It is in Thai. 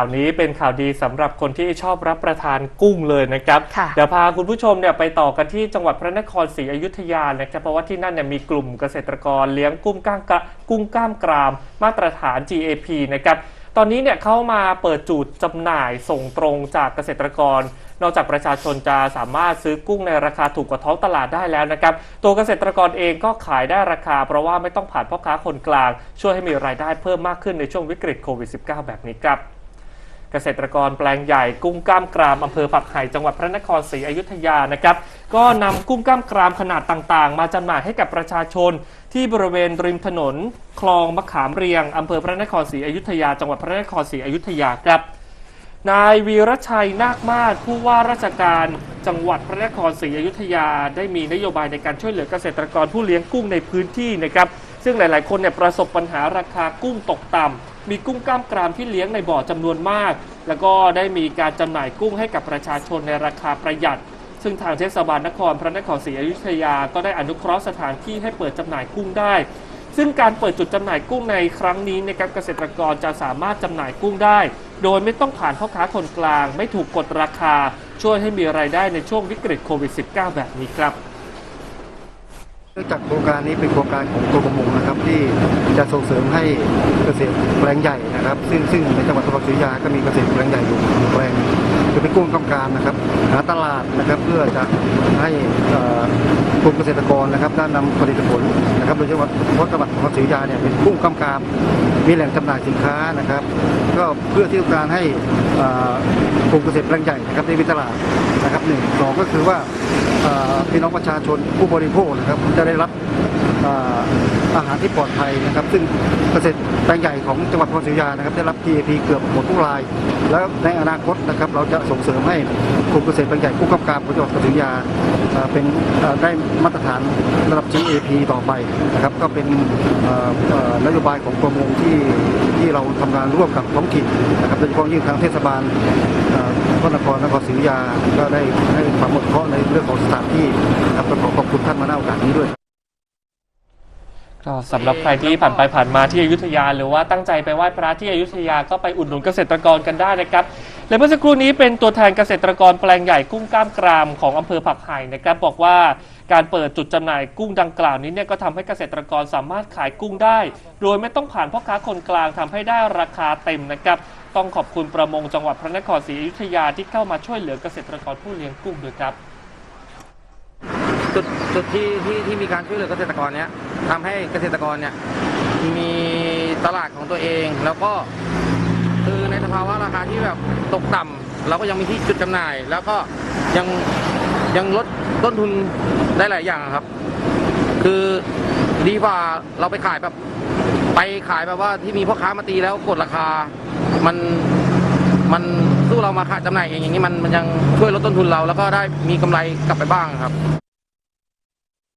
ข่าวนี้เป็นข่าวดีสำหรับคนที่ชอบรับประทานกุ้งเลยนะครับค่ะเดี๋ยวพาคุณผู้ชมเนี่ยไปต่อกันที่จังหวัดพระนครศรีอยุธยานะครับเพราะว่าที่นั่นเนี่ยมีกลุ่มเกษตรกรเลี้ยงกุ้งก้างกะกุ้งกล้ามกราม มาตรฐาน GAP นะครับตอนนี้เนี่ยเข้ามาเปิดจุดจำหน่ายส่งตรงจากเกษตรกรนอกจากประชาชนจะสามารถซื้อกุ้งในราคาถูกกว่าท้องตลาดได้แล้วนะครับ ตัวเกษตรกรเองก็ขายได้ราคา เพราะว่าไม่ต้องผ่านพ่อค้าคนกลาง ช่วยให้มีรายได้เพิ่มมากขึ้นในช่วงวิกฤตโควิด -19 แบบนี้ครับ เกษตรกรแปลงใหญ่กุ้งกล้ามกรามอำเภอผักไห่จังหวัดพระนครศรีอยุธยานะครับ ก็นำกุ้งกล้ามกรามขนาดต่างๆ มาจำหน่ายให้กับประชาชน ที่บริเวณริมถนน คลองมะขามเรียงอำเภอพระนครศรีอยุธยา จังหวัดพระนครศรีอยุธยาครับนายวีรชัยนาคมาศผู้ว่าราชการจังหวัดพระนครศรีอยุธยา ได้มีนโยบายในการช่วยเหลือเกษตรกรผู้เลี้ยงกุ้งในพื้นที่นะครับ ซึ่งหลาย ๆ คนเนี่ยประสบปัญหาราคากุ้งตกต่ำมีกุ้งกล้ามกรามที่เลี้ยงในบ่อจำนวนมาก แล้วก็ได้มีการจำหน่ายกุ้งให้กับประชาชนในราคาประหยัด ซึ่งทางเทศบาลนครพระนครศรีอยุธยาก็ได้อนุเคราะห์สถานที่ให้เปิดจำหน่ายกุ้งได้ ซึ่งการเปิดจุดจำหน่ายกุ้งในครั้งนี้นะครับเกษตรกรจะสามารถจำหน่ายกุ้งได้ โดยไม่ต้องผ่านพ่อค้าคนกลาง ไม่ถูกกดราคา ช่วยให้มีรายได้ในช่วงวิกฤตโควิด -19 แบบนี้ครับ จากโครงการนี้เป็นโครงการของกรมประมงนะครับ ที่จะส่งเสริมให้เกษตรแปลงใหญ่นะครับ ซึ่งซึ่งในจังหวัดสุพรรณบุรีก็มีเกษตรแปลงใหญ่อยู่แปลงคือเป็นกุ้งกำการนะครับ หาตลาดนะครับเพื่อจะให้กลุ่มเกษตรกรนะครับได้นำผลิตผลนะครับโดยเฉพาะพราะจังหวัดสุพรรณบุรีเนี่ยเป็นกุ้งกำการ มีแหล่งจำหน่ายสินค้านะครับ ก็เพื่อที่ต้องการให้กลุ่มเกษตรแปลงใหญ่นะครับในวิตลาดนะครับหนึ่งสองก็คือว่าพี่น้องประชาชนผู้บริโภคนะครับจะได้รับ อาหารที่ปลอดภัยนะครับ ซึ่งเกษตรแปลงใหญ่ของจังหวัดพรศรียานะครับ ได้รับ GAP เกือบหมดทุกราย แล้วในอนาคตนะครับเราจะส่งเสริมให้กลุ่มเกษตรแปลงใหญ่ผู้กำกับของจังหวัดพรศรียาเป็นได้มาตรฐานระดับ GAP ต่อไปนะครับก็เป็นนโยบายของกรมประมงที่ที่เราทำงานร่วมกับท้องถิ่นนะครับโดยเฉพาะยิ่งทางเทศบาลพระนครนครศรีอยุธยาก็ได้ให้ความอดเคราะในเรื่องของสถานที่นะครับก็ขอขอบคุณท่านมาณโอกาสนี้ด้วย ก็สำหรับใครที่ผ่านไปผ่านมาที่อยุธยา หรือว่าตั้งใจไปไหว้พระที่อยุธยาก็ไปอุดหนุนเกษตรกรกันได้นะครับ และเมื่อสักครู่นี้เป็นตัวแทนเกษตรกรแปลงใหญ่กุ้งกล้ามกรามของอำเภอผักไห่นะครับ บอกว่าการเปิดจุดจำหน่ายกุ้งดังกล่าวนี้เนี่ยก็ทำให้เกษตรกรสามารถขายกุ้งได้ โดยไม่ต้องผ่านพ่อค้าคนกลางทำให้ได้ราคาเต็มนะครับ ต้องขอบคุณประมงจังหวัดพระนครศรีอยุธยาที่เข้ามาช่วยเหลือเกษตรกรผู้เลี้ยงกุ้งด้วยครับ จุดจุดที่ที่ที่มีการช่วยเหลือเกษตรกรเนี้ยทำให้เกษตรกรเนี่ยมีตลาดของตัวเองแล้วก็คือในสภาวะราคาที่แบบตกต่ำเราก็ยังมีที่จุดจำหน่าย แล้วก็ยังยังลดต้นทุนได้หลายอย่างครับ คือดีกว่าเราไปขายแบบไปขายแบบว่าที่มีพ่อค้ามาตีแล้วกดราคา มันมันสู้เรามาขายจำหน่ายเองอย่างนี้มันมันยังช่วยลดต้นทุนเรา แล้วก็ได้มีกำไรกลับไปบ้างครับ